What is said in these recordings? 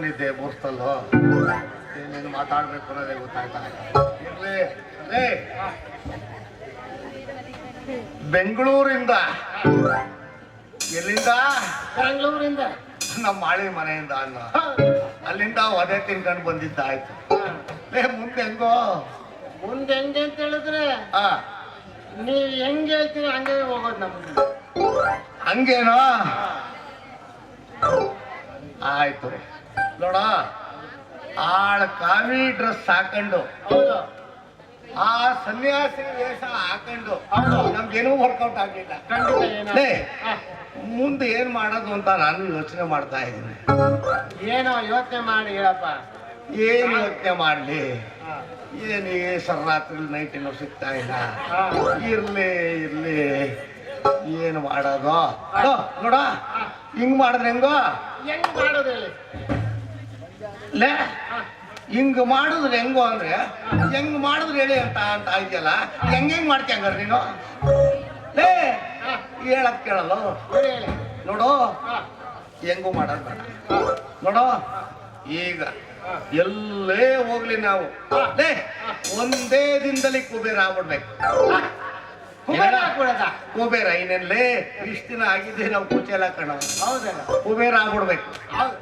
ಬಂದಿದ್ದೆ ಬೋರ್ಸ್ತಲ್ಲು ಏನೇನು ಮಾತಾಡ್ಬೇಕು ಅನ್ನೋದೇ ಗೊತ್ತಾಯ್ತಾ? ಇರ್ಲಿ ಬೆಂಗಳೂರಿಂದ. ಎಲ್ಲಿಂದ? ಬೆಂಗಳೂರಿಂದ. ನಮ್ಮ ಮಾಳಿ ಮನೆಯಿಂದ ಅಲ್ಲ ಅಲ್ಲಿಂದ ಒದೆ ತಿನ್ಕೊಂಡು ಬಂದಿದ್ದಾಯ್ತು. ಲೇ ಮುಂದೆ ಹೆಂಗೋ? ಮುಂದೆ ಹೆಂಗೆ ಅಂತ ಹೇಳಿದ್ರೆ ಆ. ನೀವ್ ಹೆಂಗ್ ಹೇಳ್ತೀರಿ ಹಂಗೆ ಹೋಗೋದು ನಮ್ಗೆ. ಹಂಗೇನೋ? ಆಯ್ತು. ನೋಡ ಆಳ ಕಾವಿ ಡ್ರೆಸ್ ಹಾಕೊಂಡು ಹೌದು? ಆ ಸನ್ಯಾಸಿ ವೇಷ ಹಾಕೊಂಡು. ನಮ್ಗೇನೂ ವರ್ಕೌಟ್ ಆಗ್ಲಿಲ್ಲ. ಮುಂದೆ ಏನ್ ಮಾಡೋದು ಅಂತ ನಾನು ಯೋಚನೆ ಮಾಡ್ತಾ ಇದ್ದೀನಿ. ಏನೋ ಯೋಚನೆ ಮಾಡಿ ಹೇಳಪ್ಪ. ಏನ್ ಯೋಚನೆ ಮಾಡ್ಲಿ? ಏನು ಸರ್ರಾತ್ರಿ ನೈಟ್ ಏನೋ ಸಿಗ್ತಾ ಇಲ್ಲ. ಇರ್ಲಿ ಇರ್ಲಿ. ಏನು ಮಾಡೋದು? ನೋಡ ಹಿಂಗ್ ಮಾಡಿದ್ರೆ ಹೆಂಗೋ? ಹೆಂಗ್ ಮಾಡೋದು ಹೇಳಿ? ಲೇ. ಹಿಂಗ್ ಮಾಡಿದ್ರೆ ಹೆಂಗೋ ಅಂದ್ರೆ ಹೆಂಗ್ ಮಾಡಿದ್ರೆ ಹೇಳಿ ಅಂತ ಅಂತ ಇದೆಯಲ್ಲ ಹೆಂಗ್ ಹೆಂಗ್ ಮಾಡ್ತೀಯ ಹಂಗಾರೆ ನೀನು ಲೇ. ಹೇಳಕ್ ಕೇಳಲ್ಲ ನೋಡು. ಹೆಂಗೂ ಮಾಡೋದು ಬೇಡ ನೋಡು ಈಗ. ಎಲ್ಲೇ ಹೋಗ್ಲಿ ನಾವು. ಲೇ ಒಂದೇ ದಿನದಲ್ಲಿ ಕುಬೇರ ಆಗ್ಬಿಡ್ಬೇಕು ಕುಬೇರ ಹಾಕ್ಬಿಡದ ಕುಬೇರ ಇನ್ನೆಲ್ಲೇ ಇಷ್ಟು ದಿನ ಆಗಿದ್ದೆ ನಾವು ಕೂಚೆಲ್ಲ ಕಣ ಹೌದಲ್ಲ ಕುಬೇರ ಆಗ್ಬಿಡ್ಬೇಕು ಹೌದು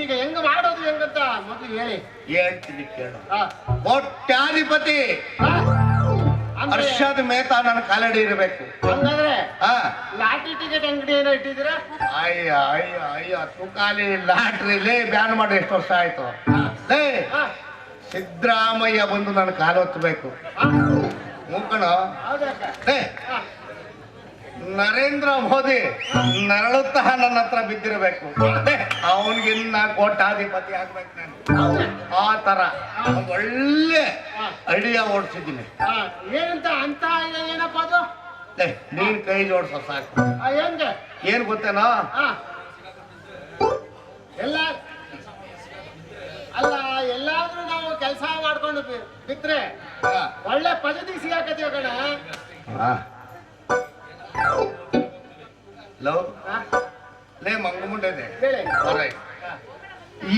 ಈಗ ಹೆಂಗ್ ಮಾಡೋದು ಹೆಂಗಂತ ಮೊದಲು ಹೇಳಿ. ಹೇಳ್ತೀನಿ ಕೇಳು. ಕೋಟ್ಯಾಧಿಪತಿ ಹರ್ಷದ ಮೇತ ನನ್ನ ಕಾಲಡಿ ಇರಬೇಕು. ಹಂಗಾದ್ರೆ ಲಾಟ್ರಿ ಟಿಕೆಟ್ ಅಂಗಡಿ ಏನೋ ಇಟ್ಟಿದ್ದೀರಾ? ಅಯ್ಯ ಅಯ್ಯ ಅಯ್ಯ ತುಕಾಲಿ ಲಾಟ್ರಿಲೇ ಬ್ಯಾನ್ ಮಾಡಿ ಎಷ್ಟು ವರ್ಷ ಆಯ್ತು. ಲೇ. ಸಿದ್ದರಾಮಯ್ಯ ಬಂದು ನನ್ನ ಕಾಲು ಹೊತ್ತಬೇಕು. ಮೂಕಣ ಲೇ. ನರೇಂದ್ರ ಮೋದಿ ನರಳುತ್ತಾ ನನ್ನ ಹತ್ರ ಬಿದ್ದಿರಬೇಕು ಅವನಿಗಿನ್ನ ಕೋಟಾಧಿಪತಿ ಆಗ್ಬೇಕು ನಾನು? ಆ ತರ ಒಳ್ಳೆ ಅಡಿಯ ಐಡಿಯಾ ಓಡಿಸಿದ್ದೀನಿ ಏನಂತ ಅಂತ ಏನಪ್ಪ ಅದು ನೀನ್ ಕೈ ಜೋಡಿಸ ಸಾಕು ಏನ್ ಗೊತ್ತೇನೋ. ಎಲ್ಲ ಅಲ್ಲ ಎಲ್ಲಾದ್ರೂ ನಾವು ಕೆಲಸ ಮಾಡ್ಕೊಂಡು ಬಿ- ಬಿಟ್ರೆ ಹಾ. ಒಳ್ಳೆ ಪದ್ಧತಿ ಸಿಗಾಕತಿ ಕಣ. ಲವ್ ಹಾ? ಲೇ ಹೇಳಿ. Alright.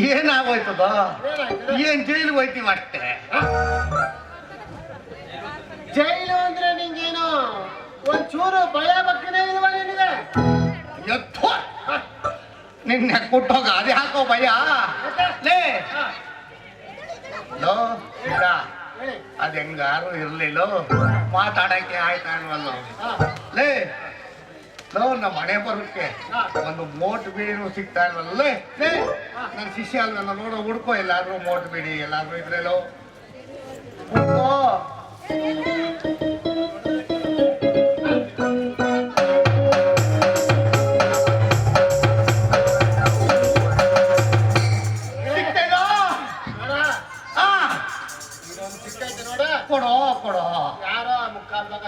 ಏನಾಗೋಯ್ತದ? ಏನ್ ಜೈಲಿಗೆ ಹೋಯ್ತೀವಿ ಅಷ್ಟೇ ಜೈಲು ಅಂದ್ರೆ ನಿಂಗೇನು? ಒಂಚೂರು ಭಯ ಬಕ್ಕನೇ ಇಲ್ವಾ ನಿನಗೆ? ಎತ್ತು ನಿನ್ನೆ ಕೊಟ್ಟೋಗ ಅದೇ ಹಾಕೋ ಭಯ? ಲೇ. ಲೋ ಹೇಳಿ. ಹೆಂಗಾರು ಇರ್ಲಿಲ್ಲ? ಮಾತಾಡಕ್ಕೆ ಆಯ್ತಾ ಅಲ್ವಲ್ಲ ಹಾ. ಲೇ ನಾವು ನಮ್ಮ ಮನೆ ಬರೋಕ್ಕೆ ಒಂದು ಮೋಟ್ ಬೀಡಿನೂ ಸಿಗ್ತಾ ಇಲ್ವಲ್ಲ ಲೇ ನನ್ನ ಶಿಷ್ಯ ಅಲ್ವಲ್ಲ ನೋಡೋ ಹುಡ್ಕೋ ಎಲ್ಲಾದ್ರೂ ಮೋಟ್ ಬೀಡಿ ಎಲ್ಲಾದ್ರೂ ಇದ್ರೆಲ್ಲೋ ಹುಡ್ಕೋ.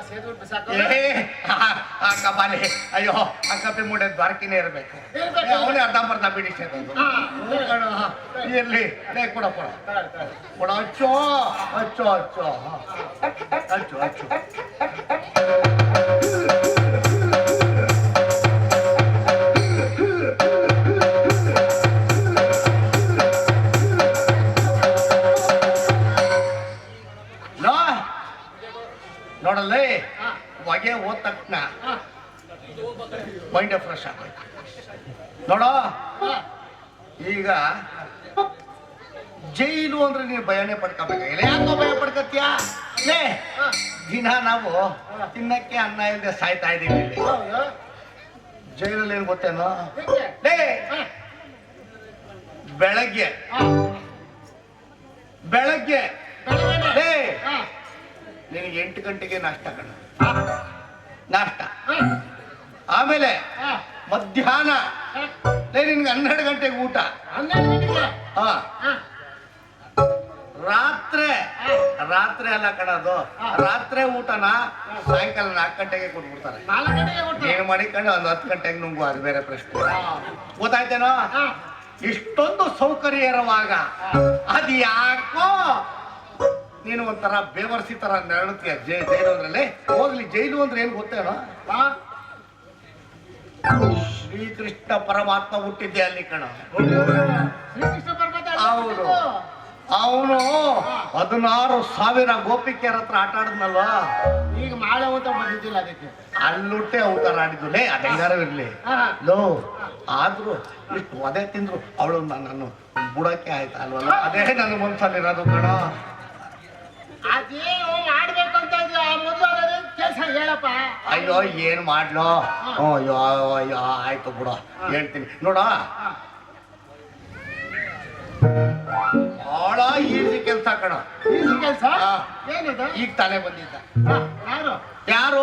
ಮುಕ್ಕಾಲ್ ಸೇದು ಬಿಸಾಕ ಏ ಆ ಕಬಾಲಿ ಅಯ್ಯೋ ಆ ಕಪ್ಪೆ ಮೂಡೆ ದ್ವಾರಕಿನೇ ಇರಬೇಕು. ಇರ್ಬೇಕು. ಅವನೇ ಅರ್ಧಂಬರ್ಧ ಬಿಡಿ ಸೇದೋದು ಹಾ. ಇರ್ಲಿ ಲೇ ಕೊಡ ಕೊಡ. ಕೊಡ ಅಚ್ಚೋ ಅಚ್ಚೋ ಅಚ್ಚೋ. ಹಚ್ಚು ಅಚ್ಚೋ ನೋ ಹೋದ ತಕ್ಷಣ ಮೈಂಡ್ ಫ್ರೆಶ್ ಆಗೋಯ್ತು. ನೋಡೋ? ಈಗ ಜೈಲು ಅಂದ್ರೆ ನೀನು ಭಯನೇ ಪಡ್ಕೋಬೇಕಾಗಿಲ್ಲ ಯಾಕೆ ಭಯ ಪಡ್ಕತ್ಯಾ? ದಿನ ನಾವು ತಿನ್ನಕ್ಕೆ ಅನ್ನ ಇಲ್ಲದೆ ಸಾಯ್ತಾ ಇದ್ದೀವಿ ಇಲ್ಲಿ. ಜೈಲಲ್ಲಿ ಏನು ಗೊತ್ತೇನೋ? ಬೆಳಗ್ಗೆ. ಬೆಳಗ್ಗೆ. ನಿನಗೆ ಎಂಟು ಗಂಟೆಗೆ ನಾಷ್ಟ ಕಣ. ನಾಷ್ಟ. ಆಮೇಲೆ ಮಧ್ಯಾಹ್ನ. ನಿನ್ಗೆ ಹನ್ನೆರಡು ಗಂಟೆಗೆ ಊಟ. ಹಾ. ರಾತ್ರಿ. ರಾತ್ರಿ ಅಲ್ಲ ಕಣದು ರಾತ್ರಿ ಊಟನ ಸಾಯಂಕಾಲ ನಾಲ್ಕು ಗಂಟೆಗೆ ಕೊಟ್ಬಿಡ್ತಾರೆ. ಏನು ಮಾಡಿಕೊಂಡು ಒಂದು ಹತ್ತು ಗಂಟೆಗೆ ನುಂಗು ಅದು ಬೇರೆ ಪ್ರಶ್ನೆ. ಗೊತ್ತಾಯ್ತೇನೋ? ಇಷ್ಟೊಂದು ಸೌಕರ್ಯ ಇರುವಾಗ ಅದು ಯಾಕೋ ನೀನು ಒಂಥರ ಬೇವರ್ಸಿ ತರ ನರಳುತ್ತೀಯ. ಜೈ ಜೈಲು ಅಂದ್ರಲ್ಲಿ ಹೋಗ್ಲಿ ಜೈಲು ಅಂದ್ರೆ ಏನ್ ಗೊತ್ತೇನೋ ಹಾ. ಶ್ರೀಕೃಷ್ಣ ಪರಮಾತ್ಮ ಹುಟ್ಟಿದ್ದೆ ಅಲ್ಲಿ ಕಣ. ಹೌದು. ಅವನು ಹದಿನಾರು ಸಾವಿರ ಗೋಪಿಕೆಯರ ಹತ್ರ ಆಟ ಆಡಿದ್ನಲ್ವ? ಈಗ ಮಾಳೆ ಊಟ ಬಂದಿದ್ದಿಲ್ಲ ಅದಕ್ಕೆ. ಅಲ್ಲುಟ್ಟೆ ಅವತಾರ ಆಡಿದ್ದು. ಲೇ ಅದಂಗಾರು ಇರ್ಲಿ. ಲೋ ಆದ್ರು ಇಷ್ಟು ಒದೆ ತಿಂದ್ರು ಅವಳು ನನ್ನನ್ನು ಬುಡಕ್ಕೆ ಆಯ್ತಾ ಅಲ್ವಲ್ಲ? ಅದೇ ನನ್ನ ಮನ್ಸಲ್ಲಿರೋದು ಕಣ. ಅದೇನು ಮಾಡ್ಬೇಕು ಅಂತ ಇದ್ಯಾ? ಮೊದಲು ಅದನ್ನ ಕೆಲಸ ಹೇಳಪ್ಪ. ಅಯ್ಯೋ ಏನ್ ಮಾಡ್ಲೋ? ಹ್ಞೂ ಅಯ್ಯೋ ಅಯ್ಯೋ ಆಯ್ತು ಬಿಡು. ಹೇಳ್ತೀನಿ. ನೋಡ. ಬಹಳ ಈಸಿ ಕೆಲ್ಸ ಕಣ. ಈಸಿ ಕೆಲಸ? ಹಾ. ಏನಿದೆ? ಈಗ ತಾನೇ ಬಂದಿದ್ದ. ಹಾ, ಯಾರು? ಯಾರು?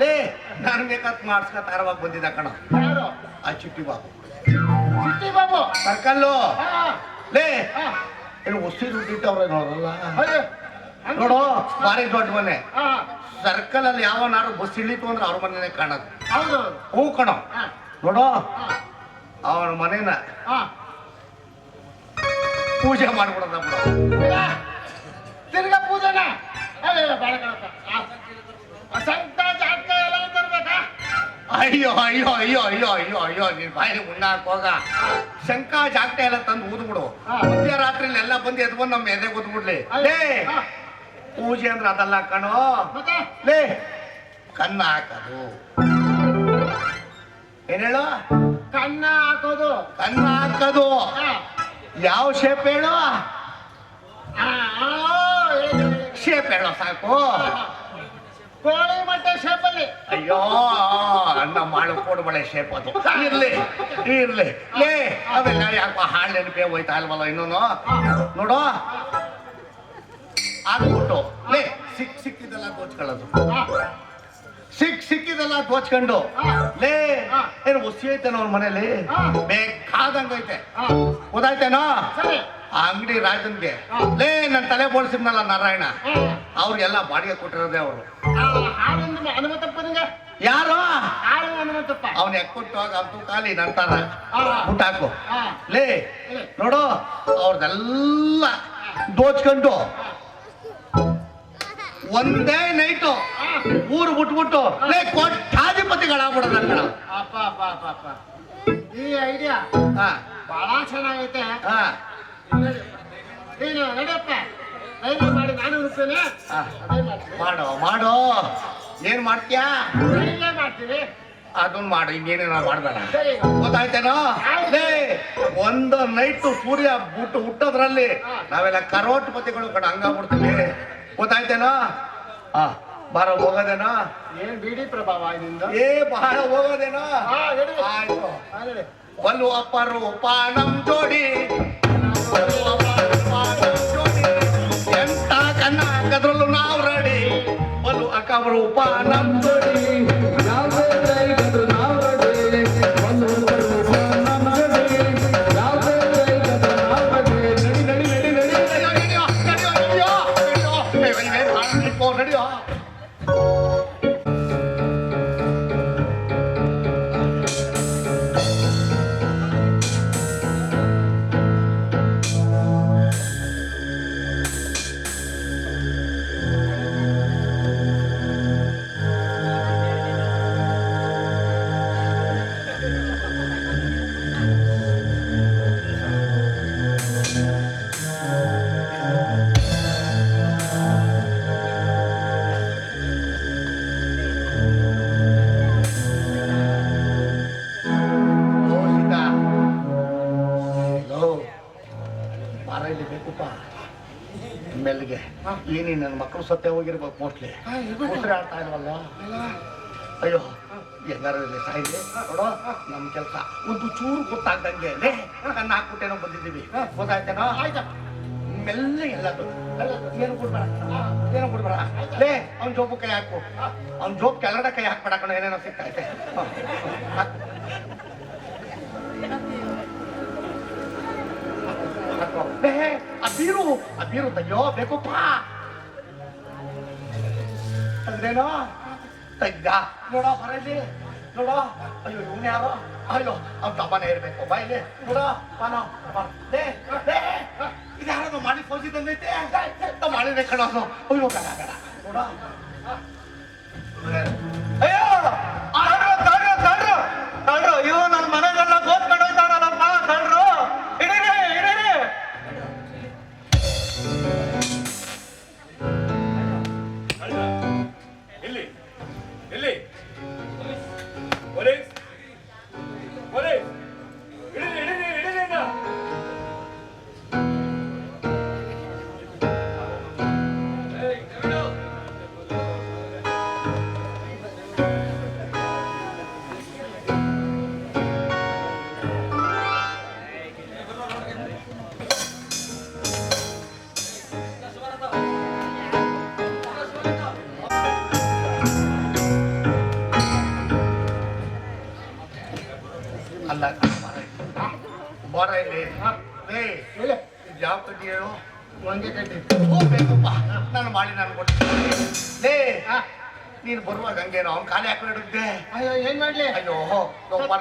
ಲೇ ನಾನು ಬೇಕಾದ್ ಮಾಡ್ಸ್ಕೊತಾರವಾಗ ಬಂದಿದ್ದ ಕಣ. ಯಾರು? ಆ ಚಿಟ್ಟಿ ಬಾಬು. ಚಿಟ್ಟಿ ಬಾಬು? ಸರ್ಕಲ್ಲು. ಹಾ, ಲೇ ಹಾ. ಏನು ಉಸಿರು ದುಡ್ಡಿಟ್ಟವ್ರೆ ನೋಡಲ್ಲ? ಅಯ್ಯೋ, ನೋಡು ಭಾರಿ ದೊಡ್ಡ ಮನೆ. ಸರ್ಕಲ್ ಅಲ್ಲಿ ಯಾವನಾರು ಬಸ್ ಇಳಿತು ಅಂದ್ರೆ ಅವ್ರ ಮನೆನೇ ಕಾಣೋದು. ಹೌದು. ಹೂ ಕಣೋ. ನೋಡು ಅವನ ಮನೇನ ಪೂಜೆ ಮಾಡ್ಬಿಡೋದ ಬಿಡು. ತಿರ್ಗಾ ಪೂಜೆನ? ಅಯ್ಯೋ ಅಯ್ಯೋ ಅಯ್ಯೋ ಅಯ್ಯೋ ಅಯ್ಯೋ ಅಯ್ಯೋ ನೀನ್ ಬಾಯಿಗೆ ಉಣ್ಣಾಕ್ ಹೋಗ. ಶಂಕ ಜಾಗಟೆ ಎಲ್ಲ ತಂದು ಊದ್ಬಿಡು. ಮಧ್ಯ ರಾತ್ರಿ ಎಲ್ಲ ಬಂದು ಎದ್ ಬಂದು ನಮ್ಮ ಎದೆ ಕೂತ್ಬಿಡ್ಲಿ ಹಾ, ಪೂಜೆ ಅಂದ್ರೆ ಅದಲ್ಲ ಕಣೋ. ಮತ್ತೆ? ಲೇ ಕನ್ನ ಹಾಕೋದು. ಏನ್ ಹೇಳು? ಕನ್ನ ಹಾಕೋದು. ಕನ್ನ ಹಾಕೋದು. ಯಾವ ಶೇಪ್ ಹೇಳು. ಶೇಪ್ ಹೇಳೋ ಸಾಕು. ಕೋಳಿ ಮಟ್ಟ ಶೇಪ್ ಅಲ್ಲಿ. ಅಯ್ಯೋ ಅಣ್ಣ ಮಾಡು ಬಳೆ ಶೇಪ್ ಅದು. ಇರ್ಲಿ ಇರ್ಲಿ. ಲೇ ಅವೆಲ್ಲ ಯಾಕೋ ಹಾಳು ನೆನಪೇ ಹೋಯ್ತಾ ಅಲ್ವಲ್ಲ ಇನ್ನೂನು? ನೋಡು. ಆಗ್ಬಿಟ್ಟು. ಲೇ ಸಿಕ್ ಸಿಕ್ಕಿದೆಲ್ಲ ದೋಚ್ಕೊಳ್ಳೋದು. ಸಿಕ್ ಸಿಕ್ಕಿದೆಲ್ಲ ದೋಚ್ಕೊಂಡು. ಲೇ ಏನು ಹುಸಿ ಐತೇನೋ ಅವ್ರ ಮನೇಲಿ? ಬೇಕಾದಂಗೈತೆ ಗೊತ್ತಾಯ್ತೇನೋ? ಆ ಅಂಗಡಿ ರಾಜನ್ಗೆ. ಲೇ ನನ್ನ ತಲೆ ಬೋಳ್ಸಿದ್ನಲ್ಲ ನಾರಾಯಣ. ಅವ್ರಿಗೆಲ್ಲ ಬಾಡಿಗೆ ಕೊಟ್ಟಿರೋದೇ ಅವರು. ಯಾರು? ಅವನ್ ಎಕ್ಕೊಟ್ಟು ಅಂತೂ ಖಾಲಿ ನಂತರ ಊಟ ಹಾಕು. ಲೇ ನೋಡು ಅವ್ರದೆಲ್ಲ ದೋಚ್ಕೊಂಡು ಒಂದೇ ನೈಟು ಊರು ಬಿಟ್ಬಿಟ್ಟು ಲೇ ಕೊಟ್ಟಾಧಿಪತಿಗಳಾಗ್ಬಿಡೋದ ಕಣ ಅಪ್ಪ ಅಪ್ಪ ಅಪ್ಪ ಅಪ್ಪ. ಈ ಐಡಿಯಾ ಹಾ. ಬಹಳ ಚೆನ್ನಾಗೈತೆ. ಹಾ. ನೀನು ನಡಿಯಪ್ಪ ಧೈರ್ಯ ಮಾಡಿ ನಾನು ಇರ್ತೇನೆ ಮಾಡೋ ಮಾಡೋ. ಏನ್ ಮಾಡ್ತೀಯಾ? ಅಡಿಗೆ ಮಾಡ್ತೀವಿ. ಅದನ್ನ ಮಾಡು ಇನ್ನೇನೇನ ಮಾಡ್ಬೇಡ. ಗೊತ್ತಾಯ್ತೇನೋ? ಒಂದು ನೈಟ್ ಸೂರ್ಯ ಬಿಟ್ಟು ಹುಟ್ಟೋದ್ರಲ್ಲಿ ನಾವೆಲ್ಲ ಕರೋಟ್ಪತಿಗಳು ಕಣ ಹಂಗಾಗ್ಬಿಡ್ತೀವಿ. ಗೊತ್ತಾಯ್ತೇನೋ? ಹಾ ಬಾರ ಹೋಗದೇನ? ಏನ್ ಬಿಡಿ ಪ್ರಭಾವ ಇದರಿಂದ ಏ ಬಹಳ ಹೋಗೋದೇನಾ? ಆಯ್ತು. ಒಲ್ಲು ಅಪ್ಪರು ಪಾನಂ ಜೋಡಿ ಎಂತ ಕನ್ನ ಹಾಕದ್ರಲ್ಲೂ ನಾವು ರೆಡಿ. ಒಲ್ಲು ಅಕ್ಕವರು ಪಾನಂ ಜೋಡಿ ಏನಿ ನನ್ನ ಮಕ್ಕಳು ಸತ್ಯ ಹೋಗಿರ್ಬೇಕು ಮೋಸ್ಟ್ಲಿ. ಉಸಿರು ಆಡ್ತಾ ಇಲ್ವಲ್ಲ ಅಯ್ಯೋ ಎಲ್ಲಾರು ಇಲ್ಲಿ ಸಾಯಿದೆ ನೋಡೋ ನಮ್ಮ ಕೆಲಸ ಒಂದು ಚೂರು ಗೊತ್ತಾಗ್ದಂಗೆ ಲೇ ಕಣ್ಣು ಹಾಕ್ಬಿಟ್ಟೇನೋ ಬಂದಿದ್ದೀವಿ ಗೊತ್ತಾಯ್ತೇನೋ ಆಯ್ತಾ ಮೆಲ್ಲ ಎಲ್ಲದು ಏನು ಕೊಡ್ಬೇಡ ಏನು ಕೊಡ್ಬೇಡ ಲೇ ಅವ್ನ ಜೋಬು ಕೈ ಹಾಕು ಅವ್ನ ಜೋಬ್ ಕೆಳಗಡೆ ಕೈ ಹಾಕ್ಬೇಡ ಕಣ ಏನೇನೋ ಸಿಗ್ತೈತೆ. ತಯ್ಯೋ ಆ ಬೀರು ಆ ಬೀರು ಅಯ್ಯೋ ಬೇಕಪ್ಪ ತೆಗ್ದೇನೋ ತಗ್ಗ ನೋಡೋ ಬರಲಿ ನೋಡೋ. ಅಯ್ಯೋ, ಇವನ್ ಯಾರೋ? ಅಯ್ಯೋ, ಅವ್ನ ತಮ್ಮನೇ ಇರ್ಬೇಕು. ಬಾಯ್ಲಿ ನೋಡೋ ಬಾನೋ. ಲೇ ಲೇ. ಇದ್ಯಾರದು ಮಾಡಿ ಫೋಸಿದಂಗೈತೆ ಮಾಡಿದೆ ಕಣೋದು ಅಯ್ಯೋ, ಬೇಡ ಬೇಡ. ನೋಡ.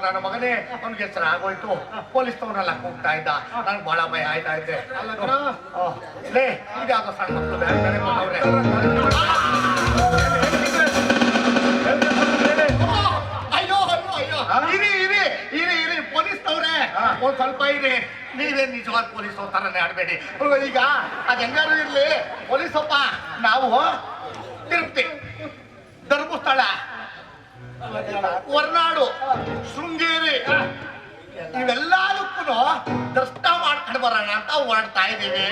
ನನ್ನ ಮಗನೇ ಅವ್ನಿಗೆ ಹೆಸರು ಆಗೋಯ್ತು. ಪೊಲೀಸ್ ತವನೆಲ್ಲ ಕೂಗ್ತಾ ಇದ್ದ. ನನ್ಗೆ ಬಹಳ ಭಯ ಆಯ್ತಾ ಇದ್ದೆ. ಲೇ ಇದ್ಯಾವುದೋ ಸಣ್ಣ ಮಕ್ಕಳು ಬೇರೆ ಬೇರೆ ಬಂದವ್ರೆ. ಅಯ್ಯೋ ಅಯ್ಯೋ ಅಯ್ಯೋ. ಇರಿ ಇರಿ ಇರಿ ಇರಿ ಪೊಲೀಸ್ ತವ್ರೆ ಒಂದ್ ಸ್ವಲ್ಪ ಇರಿ. ನೀವೇನ್ ನಿಜವಾದ ಪೊಲೀಸ್ ತರನೇ ಆಡ್ಬೇಡಿ. ಈಗ ಅದ್ ಹೆಂಗಾರು ಇರ್ಲಿ. ಪೊಲೀಸಪ್ಪ ನಾವು ತಿರುಪ್ತಿ. ಧರ್ಮಸ್ಥಳ. ಹೊರನಾಡು ಶೃಂಗೇರಿ ಇವೆಲ್ಲದಕ್ಕೂ ದರ್ಶನ ಮಾಡ್ಕೊಂಡು ಬರೋಣ ಅಂತ ಹೊರಡ್ತಾ ಇದ್ದೀವಿ.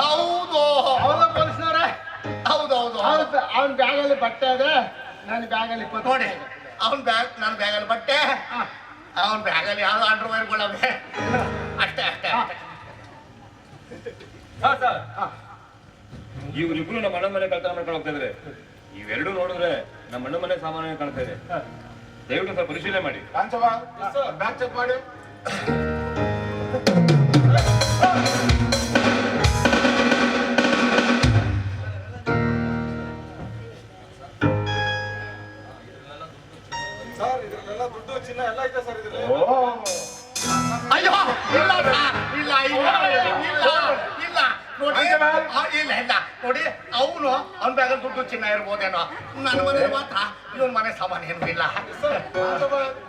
ಹೌದು. ಹೌದು ಪೊಲೀಸ್ನವ್ರೆ? ಹೌದೌದು. ಹೌದು ಅವನ್ ಬ್ಯಾಗಲ್ಲಿ ಬಟ್ಟೆ ಅದೇ ನನ್ನ ಬ್ಯಾಗಲ್ಲಿ ನೋಡಿ ಅವನ್ ಬ್ಯಾಗ್ ನನ್ನ ಬ್ಯಾಗಲ್ಲಿ ಬಟ್ಟೆ ಅವನ್ ಬ್ಯಾಗಲ್ಲಿ ಯಾವ್ದು ಅಂಡರ್ ವೈರ್ಗಳವೆ ಅಷ್ಟೇ ಅಷ್ಟೇ. ಅಷ್ಟೆ ಸರ್. ಸರ್ ಇವ್ರಿಬ್ರು ನಮ್ಮ ಅಣ್ಣ ಮನೆ ಕಳ್ತನ ಮಾಡ್ಕೊಂಡು ಹೋಗ್ತಾ ಇದ್ರೆ. ಇವೆರಡು ನೋಡಿದ್ರೆ ನಮ್ಮ ಅಣ್ಣ ಮನೆ ಸಾಮಾನ್ಯ ಕಾಣ್ತಾ ಇದೆ. ದಯವಿಟ್ಟು ಸರ್ ಪರಿಶೀಲನೆ ಮಾಡಿ. ಚೆಕ್ ಮಾಡಿ. ಅಯ್ಯೋ ಇಲ್ಲ ಸರ್, ಇಲ್ಲ ಇಲ್ಲ ಇಲ್ಲ. ಇಲ್ಲ ನೋಡಿ. ಆ, ಇಲ್ಲ ಇಲ್ಲ. ನೋಡಿ ಅವನು ಅವ್ನ ಬ್ಯಾಗ ದುಡ್ಡು ಚಿನ್ನ ಇರ್ಬೋದೇನೋ. ನನ್ನ ಮನೆ ಮಾತ್ರ ಇವನ್ ಮನೆ ಸಾಮಾನು ಏನು ಇಲ್ಲ.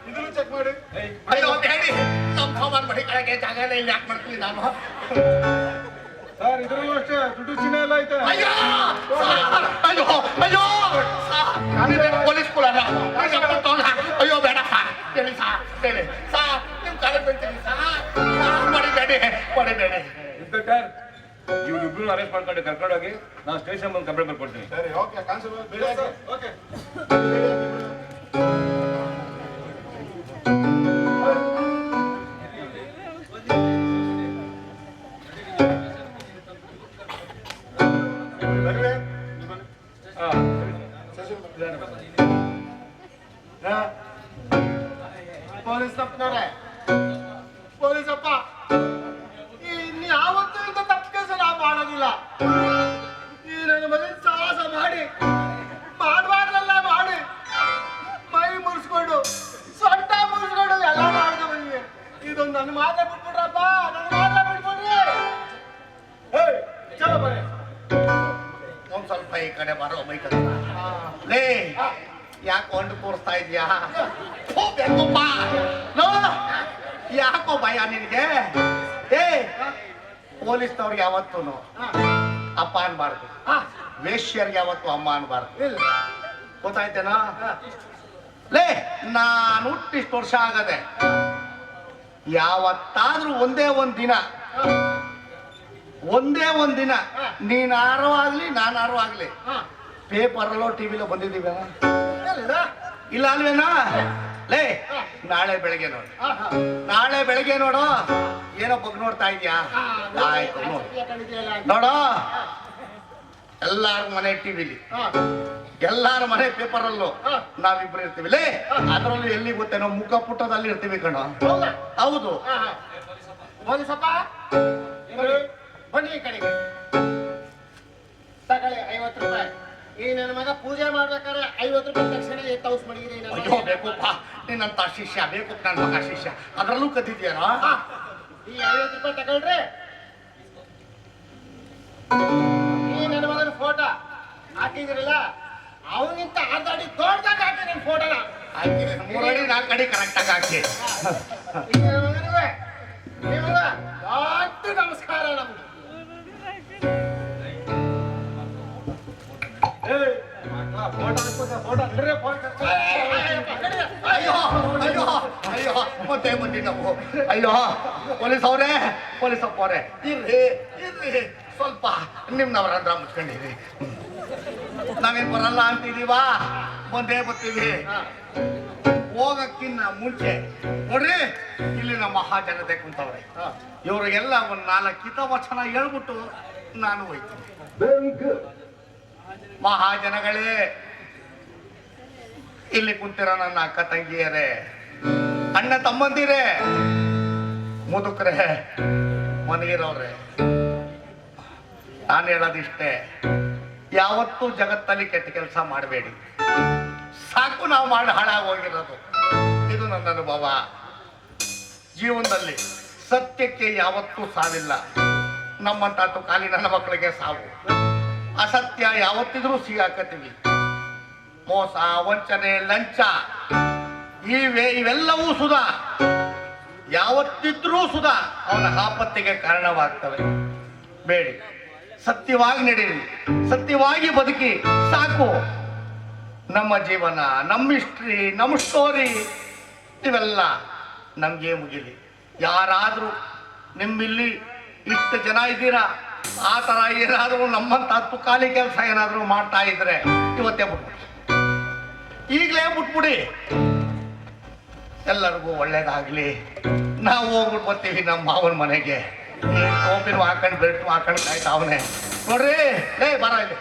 ಇದನ್ನು ಚೆಕ್ ಮಾಡಿ. ಅಯ್ಯೋ ಬೇಡಿ ನಮ್ಮ ಸಾಮಾನು ಮಡಿ ಕಡೆಗೆ ಜಾಗ ಇಲ್ಲ ಇಲ್ಲಿ ಯಾಕೆ ಮಾಡ್ತೀನಿ ನಾನು? ಸರ್ ಇದ್ರಲ್ಲೂ ಅಷ್ಟೇ ದುಡ್ಡು ಚಿನ್ನ ಎಲ್ಲ ಐತೆ. ಅಯ್ಯೋ ಸಾರ್, ಅಯ್ಯೋ ಅಯ್ಯೋ ಸಾರ್, ನೀವೇನು ಪೊಲೀಸ್ ಅಯ್ಯೋ ಬೇಡ ಸಾ ಹೇಳಿ ಸಾ ಹೇಳಿ. ಸಾ ನಿಮ್ ಕಾಲ ಬೀಳ್ತೀನಿ ಸಾ ಮಡಿಬೇಡಿ ಮಡಿಬೇಡಿ ಇನ್ಸ್ಪೆಕ್ಟರ್ ಇವ್ರಿಬ್ರು ಅರೆಸ್ಟ್ ಮಾಡ್ಕೊಂಡು ಕರ್ಕೊಂಡೋಗಿ ನಾನು ಸ್ಟೇಷನ್ ಬಂದು ಕಂಪ್ಲೇಂಟ್ ಬರ್ಕೊಡ್ತೀನಿ ವೇಶ್ಯರಿಗೆ ಯಾವತ್ತು ಅಮ್ಮ ಅನ್ಬಾರ್ದು. ಗೊತ್ತಾಯ್ತೇನಾ? ಲೇ ನಾನು ಇಷ್ಟು ವರ್ಷ ಆಗದೆ ಯಾವತ್ತಾದ್ರೂ ಒಂದೇ ಒಂದ್ ದಿನ ಒಂದೇ ಒಂದ್ ದಿನ ನೀನ್ ಆರೋ ಆಗ್ಲಿ ನಾನು ಆರೋ ಆಗ್ಲಿ ಪೇಪರ್ಲೋ ಟಿವಿಲೋ ಬಂದಿದ್ದೀವ ಇಲ್ಲ. ಅಲ್ವೇನಾ? ಲೇ ನಾಳೆ ಬೆಳಗ್ಗೆ ನೋಡು. ನಾಳೆ ಬೆಳಗ್ಗೆ ನೋಡು. ಏನೋ ಬಗ್ ನೋಡ್ತಾ ಇದ್ಯಾ? ಆಯ್ತು ನೋಡು. ನೋಡು. ಎಲ್ಲಾರ ಮನೆ ಟಿವಿಲಿ ಎಲ್ಲಾರ ಮನೆ ಪೇಪರಲ್ಲೂ ನಾವಿಬ್ರು ಇರ್ತೀವಿ. ಲೇ ಅದ್ರಲ್ಲೂ ಎಲ್ಲಿ ಗೊತ್ತೇನೋ ಮುಖ ಪುಟ್ಟದಲ್ಲಿ ಇರ್ತೀವಿ ಕಣ. ಹೌದು? ಪೊಲೀಸಪ್ಪ ಬನ್ನಿ ಕಡೆಗೆ. ತಗೊಳ್ಳಿ ಐವತ್ತು ರೂಪಾಯಿ. ಈ ನನ್ನ ಮಗ ಪೂಜೆ ಮಾಡ್ಬೇಕಾದ್ರೆ ಐವತ್ತು ರೂಪಾಯಿ ತಕ್ಷಣ ತೌಸ್ ಮಾಡಿದ್ರಿ ಅಯ್ಯೋ ಬೇಕಪ್ಪ. ನಿನ್ನಂತ ಶಿಷ್ಯ ಬೇಕು ನನ್ನ ಮಗ ಶಿಷ್ಯ. ಅದ್ರಲ್ಲೂ ಕದ್ದಿದ್ಯೇನೋ ಈ ಐವತ್ತು ರೂಪಾಯಿ ತಗೊಳ್ರಿ. ಹಾಕಿದ್ರಲ್ಲ ಅವನಿಂತ ಅಡಿ ದೊಡ್ಡದಾಗ ಹಾಕಿ ನಿನ್ ಫೋಟೋನ ಮೂರಡಿ ನಾಲ್ಕು ಹಾಕಿ ಈ ನನ್ನ ಮಗನಿಗೆ ನಿಮಗೆ ದೊಡ್ಡ ನಮಸ್ಕಾರ ನಮ್ಗೆ. ಅಯ್ಯೋ ಅಯ್ಯೋ ಅಯ್ಯೋ ಮತ್ತೆ ಬಂದಿ ನಾವು ಅಯ್ಯೋ ಪೊಲೀಸ್ ಅವರೇ ಪೊಲೀಸ್ ಅಪ್ಪ ಅವರೇ ಇರ್ರಿ ಇರ್ರಿ. ಸ್ವಲ್ಪ ನಿಮ್ನವರಂದ್ರ ಮುಚ್ಕೊಂಡಿರಿ. ನಾವೇನ್ ಬರಲ್ಲ ಅಂತಿದೀವಾ? ಬಂದೇ ಬರ್ತೀವಿ. ಹೋಗಕ್ಕಿನ್ನ ಮುಂಚೆ ನೋಡ್ರಿ ಇಲ್ಲಿ ನಮ್ಮ ಮಹಾಜನತೆ ಕುಂತವ್ರೆ. ಇವ್ರಿಗೆಲ್ಲ ಒಂದ್ ನಾಲ್ಕು ಹಿತವಚನ ಹೇಳ್ಬಿಟ್ಟು ನಾನು ಹೋಯ್ತೀನಿ. ಮಹಾಜನಗಳೇ ಇಲ್ಲಿ ಕುಂತಿರೋ ನನ್ನ ಅಕ್ಕ ತಂಗಿಯರೇ ಅಣ್ಣ ತಮ್ಮಂದಿರೇ ಮುದುಕ್ರೆ ಮನಗಿರೋರೆ ನಾನು ಹೇಳೋದಿಷ್ಟೇ. ಯಾವತ್ತೂ ಜಗತ್ತಲ್ಲಿ ಕೆಟ್ಟ ಕೆಲಸ ಮಾಡಬೇಡಿ. ಸಾಕು ನಾವು ಮಾಡಿ ಹಾಳಾಗಿ ಹೋಗಿರೋದು ಇದು ನನ್ನ ಅನುಭವ. ಜೀವನದಲ್ಲಿ ಸತ್ಯಕ್ಕೆ ಯಾವತ್ತೂ ಸಾವಿಲ್ಲ. ನಮ್ಮಂತಾತು ಖಾಲಿ ನನ್ನ ಮಕ್ಕಳಿಗೆ ಸಾವು. ಅಸತ್ಯ ಯಾವತ್ತಿದ್ರೂ ಸಿಗಾಕತ್ತೀವಿ ಮೋಸ, ವಂಚನೆ, ಲಂಚ ಇವೆ ಇವೆಲ್ಲವೂ ಸುಧಾ. ಯಾವತ್ತಿದ್ರೂ ಸುಧಾ. ಅವನ ಆಪತ್ತಿಗೆ ಕಾರಣವಾಗ್ತವೆ. ಬೇಡಿ. ಸತ್ಯವಾಗಿ ನಡೀರಿ ಸತ್ಯವಾಗಿ ಬದುಕಿ ಸಾಕು. ನಮ್ಮ ಜೀವನ, ನಮ್ಮ ಹಿಸ್ಟ್ರಿ ನಮ್ಮ ಸ್ಟೋರಿ ಇವೆಲ್ಲ ನಮಗೆ ಮುಗಿಲಿ. ಯಾರಾದರೂ ನಿಮ್ಮಿಲ್ಲಿ ಇಷ್ಟು ಜನ ಇದ್ದೀರಾ? ಆ ಥರ ಏನಾದರೂ ನಮ್ಮಂತ ಹತ್ತು ಖಾಲಿ ಕೆಲಸ ಏನಾದರೂ ಮಾಡ್ತಾ ಇದ್ರೆ ಇವತ್ತೇ ಬಿಟ್ಬಿಡಿ. ಈಗಲೇ ಬಿಟ್ಬಿಡಿ. ಎಲ್ಲರಿಗೂ ಒಳ್ಳೇದಾಗ್ಲಿ. ನಾವು ಹೋಗ್ಬಿಟ್ಟು ಬರ್ತೀವಿ ನಮ್ಮ ಮಾವನ ಮನೆಗೆ. ಟೋಪಿನ ಹಾಕೊಂಡು ಬೆಲ್ಟ್ ಹಾಕೊಂಡು ಕಾಯ್ತಾವನೆ ನೋಡ್ರಿ, ಲೇ, ಬರ ಇಲ್ಲಿ.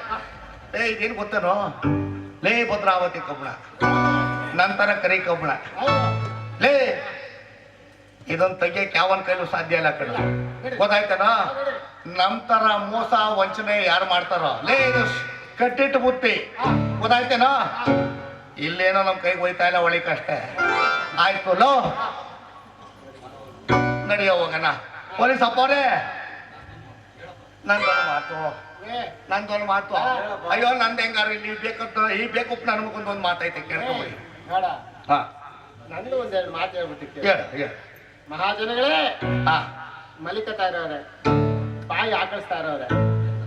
ಲೇ, ಇದೇನು ಗೊತ್ತೇನೋ? ಲೇ, ಭದ್ರಾವತಿ ಕಬ್ಬಣ. ನಂತರ ಕರಿ ಕಬ್ಬಣ. ಲೇ ಇದೊಂದು ತೆಗಿಯಕ್ಕೆ ಯಾವನ್ ಕೈಲೂ ಸಾಧ್ಯ ಇಲ್ಲ ಕಣ. ಗೊತ್ತಾಯ್ತನ? ನಮ್ ಮೋಸ, ವಂಚನೆ ಯಾರು ಮಾಡ್ತಾರೋ? ಲೇ, ಇದು ಕಟ್ಟಿಟ್ಟು ಬುತ್ತಿ. ಗೊತ್ತಾಯ್ತೇನ? ಇಲ್ಲೇನೋ ನಮ್ ಕೈಗೆ ಹೋಯ್ತಾ ಇಲ್ಲ ಒಳಿಕಷ್ಟೇ ಆಯ್ತು, ಲೋ. ನಡಿಯೋ ಹೋಗಣ. ಪೊಲೀಸ್ ಅಪ್ಪವ್ರೆ. ನಂದೊಂದು ಮಾತು. ಏ ನಂದೊಂದು ಮಾತು. ಅಯ್ಯೋ ನಂದು ಹೆಂಗಾರ ಇಲ್ಲಿ ಬೇಕಂತ ಈ ಬೇಕು ನನ್ಗೊಂದು ಒಂದು ಮಾತೈತೆ ಕೇಳ್ಕೊಬಿಡಿ. ಬೇಡ. ಹಾ. ನಂದು ಒಂದೆರಡು ಮಾತು ಹೇಳ್ಬಿಟ್ಟಿಕ್ಕೆ ಹೇಳ ಹೇಳ. ಮಹಾಜನಗಳೇ ಹಾ. ಮಲಿಕತಾ ಇರೋರೆ ಬಾಯಿ ಆಕಳಿಸ್ತಾ ಇರೋರೆ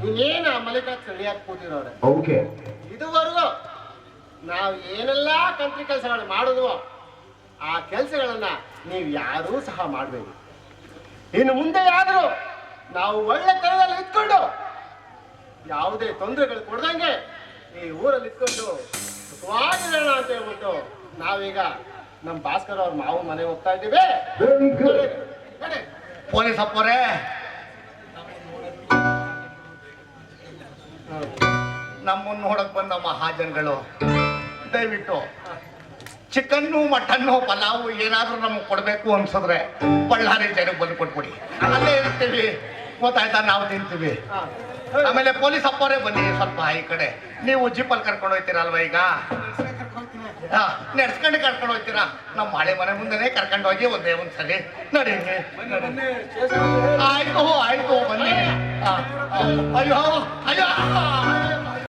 ಇನ್ನೇನು ಆ ಮಲಿಕ ಸರಿಯಾಗಿ ಕೂತಿರೋರೆ? ಓಕೆ. ಇದುವರೆಗೂ ನಾವು ಏನೆಲ್ಲ ಕಂತ್ರಿ ಕೆಲಸಗಳು ಮಾಡಿದ್ವೋ ಆ ಕೆಲಸಗಳನ್ನ ನೀವು ಯಾರೂ ಸಹ ಮಾಡಬೇಡಿ. ಇನ್ನು ಮುಂದೆ ಆದರೂ ನಾವು ಒಳ್ಳೆ ತರದಲ್ಲಿ ಇದ್ಕೊಂಡು ಯಾವುದೇ ತೊಂದರೆಗಳು ಕೊಡ್ದಂಗೆ ಈ ಊರಲ್ಲಿ ಇದ್ಕೊಂಡು ಸುಖವಾಗಿರೋಣ ಅಂತ ಹೇಳ್ಬಿಟ್ಟು ನಾವೀಗ ನಮ್ಮ ಭಾಸ್ಕರ್ ಅವ್ರ ಮಾವು ಮನೆಗೆ ಹೋಗ್ತಾ ಇದ್ದೀವಿ. ಪೊಲೀಸ್ ಅಪ್ಪರೇ. ನಮ್ಮನ್ನು ನೋಡಕ್ ಬಂದ ಮಹಾಜನ್ಗಳು, ದಯವಿಟ್ಟು ಚಿಕನ್ನು ಮಟನ್ನು ಪಲಾವು ಏನಾದರೂ ನಮ್ಗೆ ಕೊಡಬೇಕು ಅನ್ಸಿದ್ರೆ ಬಳ್ಳಾರಿ ಜನಕ್ಕೆ ಬಂದು ಕೊಟ್ಬಿಡಿ. ಅಲ್ಲೇ ಇರ್ತೀವಿ. ಗೊತ್ತಾಯ್ತಾ? ನಾವು ತಿಂತೀವಿ. ಆಮೇಲೆ ಪೊಲೀಸ್ ಅಪ್ಪರೇ ಬನ್ನಿ ಸ್ವಲ್ಪ ಈ ಕಡೆ. ನೀವು ಜೀಪಲ್ಲಿ ಕರ್ಕೊಂಡು ಹೋಗ್ತೀರಲ್ವ ಈಗ? ನಡ್ಸ್ಕೊಂಡು ನೆಡ್ಸ್ಕೊಂಡು ಕರ್ಕೊಂಡು ಹೋಗ್ತೀರಾ? ನಮ್ಮ ಹಳೆ ಮನೆ ಮುಂದೆನೆ ಕರ್ಕೊಂಡು ಹೋಗಿ ಒಂದೇ ಒಂದು ಸರಿ ನಡಿ ಆಯ್ತು ಆಯ್ತು ಬನ್ನಿ. ಅಯ್ಯೋ ಅಯ್ಯೋ.